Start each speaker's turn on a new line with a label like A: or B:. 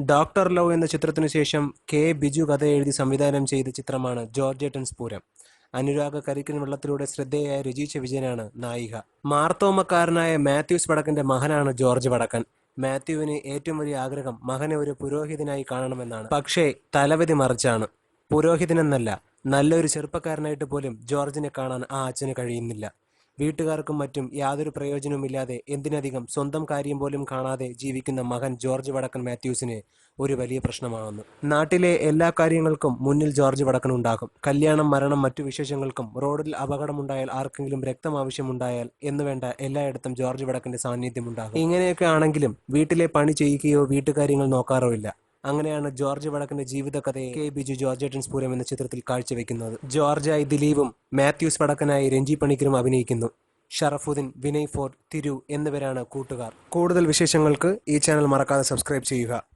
A: Doctor love എന്ന ചിത്രത്തിനു ശേഷം കെ ബിജു കഥ എഴുതി സംവിധാനം ചെയ്ത ചിത്രമാണ് ജോർജേട്ടൻ പൂരം അനുരാഗ കരിക്കിൻ വെള്ളത്തിലൂടെ ശ്രദ്ധേയായ രുചിച്ച വിജയനാണ് നായിക. മാർത്തോമക്കാരനായ മാത്യൂസ് വടക്കന്റെ മകനാണ് ജോർജ് വടക്കൻ. മാത്യുവിന് ഏറ്റവും വലിയ ആഗ്രഹം മകനെ ഒരു പുരോഹിതനായി കാണണമെന്നാണ്. പക്ഷേ തലവതി മറിച്ചാണ്. പുരോഹിതനെന്നല്ല നല്ലൊരു ചെറുപ്പക്കാരനായിട്ട് പോലും ജോർജിനെ കാണാൻ ആ അച്ഛന് കഴിയുന്നില്ല. വീട്ടുകാർക്കും മറ്റും യാതൊരു പ്രയോജനവുമില്ലാതെ എന്തിനധികം സ്വന്തം കാര്യം പോലും കാണാതെ ജീവിക്കുന്ന മകൻ ജോർജ് വടക്കൻ മാത്യൂസിന് ഒരു വലിയ പ്രശ്നമാകുന്നു നാട്ടിലെ എല്ലാ കാര്യങ്ങൾക്കും മുന്നിൽ ജോർജ് വടക്കൻ ഉണ്ടാകും. കല്യാണം മരണം മറ്റു വിശേഷങ്ങൾക്കും റോഡിൽ അപകടമുണ്ടായാൽ ആർക്കെങ്കിലും രക്തം ആവശ്യമുണ്ടായാൽ എന്ന് വേണ്ട എല്ലായിടത്തും ജോർജ് വടക്കന്റെ സാന്നിധ്യം ഉണ്ടാകും. ഇങ്ങനെയൊക്കെ ആണെങ്കിലും വീട്ടിലെ പണി ചെയ്യുകയോ വീട്ടുകാര്യങ്ങൾ നോക്കാറോ ഇല്ല. അങ്ങനെയാണ് ജോർജ് വടക്കന്റെ ജീവിതകഥയെ കെ. ബിജു ജോർജ് സ്ഫൂരം എന്ന ചിത്രത്തിൽ കാഴ്ചവെക്കുന്നത്. ജോർജായി ദിലീപും മാത്യൂസ് വടക്കനായി രഞ്ജി പണിക്കരും അഭിനയിക്കുന്നു. ഷറഫുദ്ദീൻ വിനയ് ഫോർട്ട് തിരു എന്നിവരാണ് കൂട്ടുകാർ. കൂടുതൽ വിശേഷങ്ങൾക്ക് ഈ ചാനൽ മറക്കാതെ സബ്സ്ക്രൈബ് ചെയ്യുക.